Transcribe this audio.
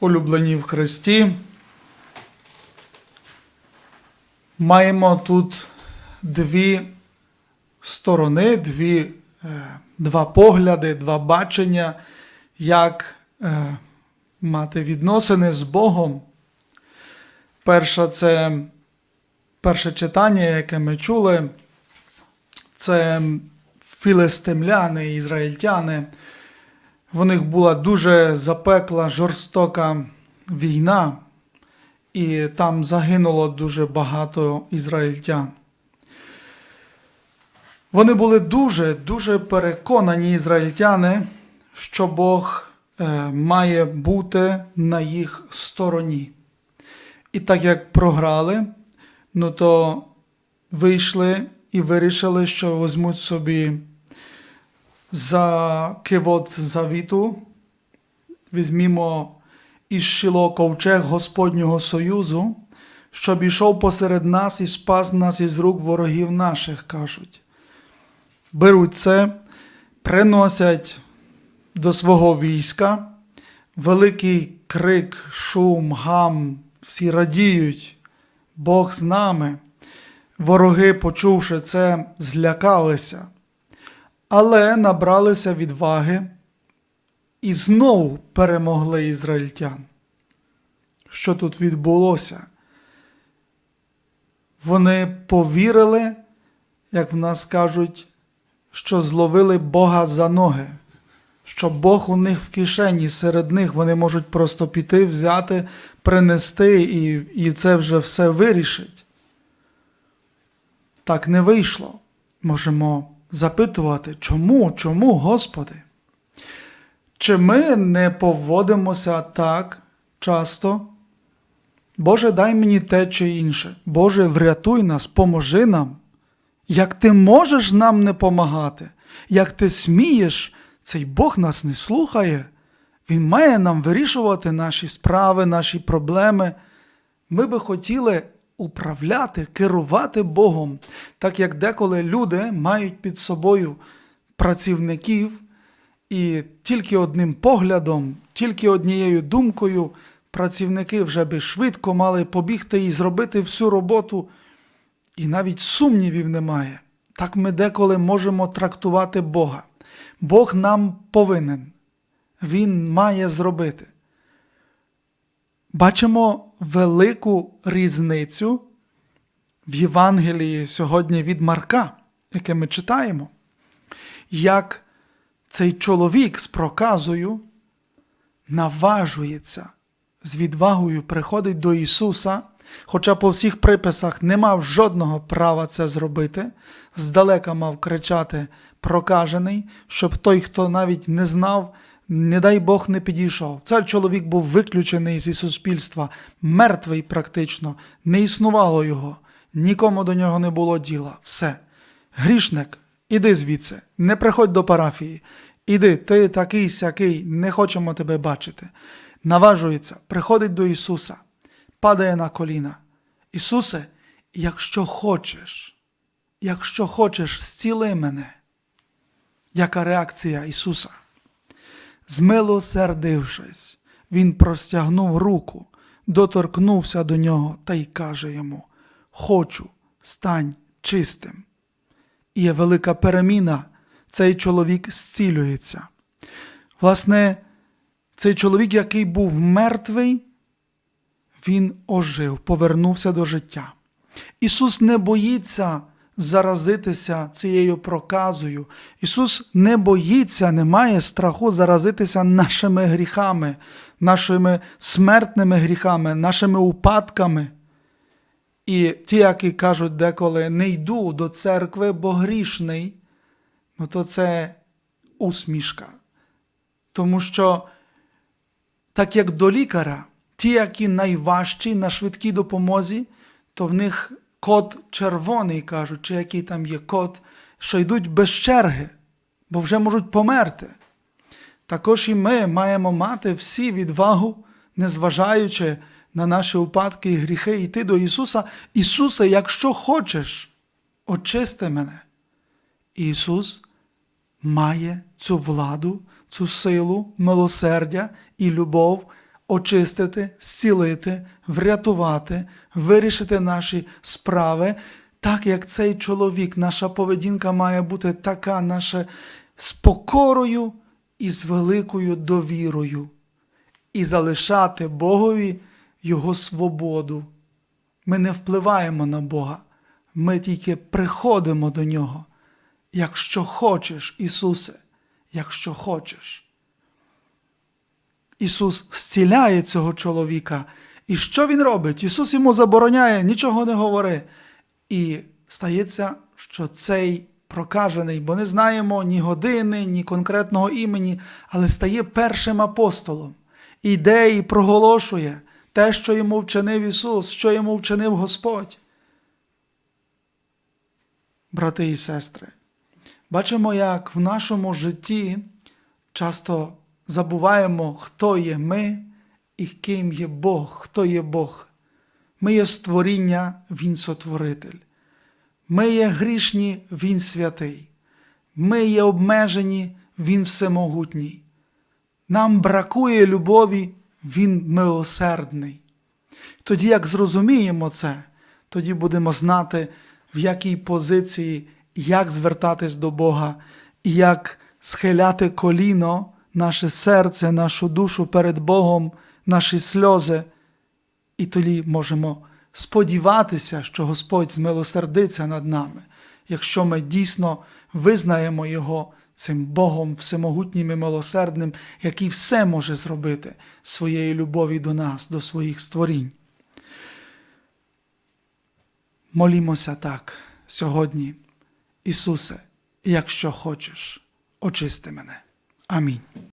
улюблені в Христі. Маємо тут дві сторони, дві, е, два погляди, два бачення, як е, мати відносини з Богом. Перше це перше читання, яке ми чули, це філистимляни, ізраїльтяни. В них була дуже запекла, жорстока війна, і там загинуло дуже багато ізраїльтян. Вони були дуже, дуже переконані ізраїльтяни, що Бог е, має бути на їх стороні. І так як програли, ну то вийшли і вирішили, що візьмуть собі за кивот завіту, візьмімо із Шило ковчег Господнього Союзу, щоб ішов посеред нас і спас нас із рук ворогів наших, кажуть. Беруть це, приносять до свого війська, великий крик, шум, гам, всі радіють, Бог з нами. Вороги, почувши це, злякалися, але набралися відваги і знову перемогли ізраїльтян. Що тут відбулося? Вони повірили, як в нас кажуть, що зловили Бога за ноги, що Бог у них в кишені, серед них вони можуть просто піти, взяти, принести, і, і це вже все вирішить. Так не вийшло. Можемо запитувати, чому, чому, Господи? Чи ми не поводимося так часто? Боже, дай мені те чи інше. Боже, врятуй нас, поможи нам. Як ти можеш нам не помагати, як ти смієш, цей Бог нас не слухає. Він має нам вирішувати наші справи, наші проблеми. Ми би хотіли управляти, керувати Богом, так як деколи люди мають під собою працівників, і тільки одним поглядом, тільки однією думкою працівники вже би швидко мали побігти і зробити всю роботу, і навіть сумнівів немає. Так ми деколи можемо трактувати Бога. Бог нам повинен, Він має зробити. Бачимо велику різницю в Євангелії сьогодні від Марка, яке ми читаємо, як цей чоловік з проказою наважується з відвагою приходить до Ісуса, хоча по всіх приписах не мав жодного права це зробити, здалека мав кричати прокажений, щоб той, хто навіть не знав, не дай Бог не підійшов. Цей чоловік був виключений зі суспільства, мертвий практично, не існувало його, нікому до нього не було діла. Все. Грішник, іди звідси, не приходь до парафії. Іди, ти такий сякий, не хочемо тебе бачити. Наважується, приходить до Ісуса, падає на коліна. Ісусе, якщо хочеш, якщо хочеш, зціли мене. Яка реакція Ісуса? Змилосердившись, Він простягнув руку, доторкнувся до нього та й каже йому: Хочу, стань чистим. І є велика переміна, цей чоловік зцілюється. Власне, цей чоловік, який був мертвий, він ожив, повернувся до життя. Ісус не боїться заразитися цією проказою. Ісус не боїться, не має страху заразитися нашими гріхами, нашими смертними гріхами, нашими упадками. І ті, які кажуть деколи не йду до церкви, бо грішний, ну то це усмішка. Тому що, так як до лікаря, ті, які найважчі на швидкій допомозі, то в них код червоний, кажуть, чи який там є код, що йдуть без черги, бо вже можуть померти. Також і ми маємо мати всі відвагу, незважаючи на наші упадки і гріхи, йти до Ісуса. Ісусе, якщо хочеш, очисти мене. Ісус має цю владу, цю силу, милосердя і любов очистити, зцілити, врятувати, вирішити наші справи, так як цей чоловік, наша поведінка має бути така, наша з покорою і з великою довірою, і залишати Богові Його свободу. Ми не впливаємо на Бога, ми тільки приходимо до Нього. Якщо хочеш, Ісусе, якщо хочеш. Ісус зціляє цього чоловіка. І що Він робить? Ісус йому забороняє, нічого не говори. І стається, що цей прокажений, бо не знаємо ні години, ні конкретного імені, але стає першим апостолом. Іде і проголошує те, що йому вчинив Ісус, що йому вчинив Господь. Брати і сестри, бачимо, як в нашому житті часто забуваємо, хто є ми і ким є Бог, хто є Бог. Ми є створіння, Він сотворитель. Ми є грішні, Він святий. Ми є обмежені, Він всемогутній. Нам бракує любові, Він милосердний. Тоді, як зрозуміємо це, тоді будемо знати, в якій позиції, як звертатись до Бога, як схиляти коліно, наше серце, нашу душу перед Богом, наші сльози. І тоді можемо сподіватися, що Господь змилосердиться над нами, якщо ми дійсно визнаємо Його цим Богом всемогутнім і милосердним, який все може зробити своєю любові до нас, до своїх створінь. Молімося так сьогодні, Ісусе, якщо хочеш, очисти мене. Амінь.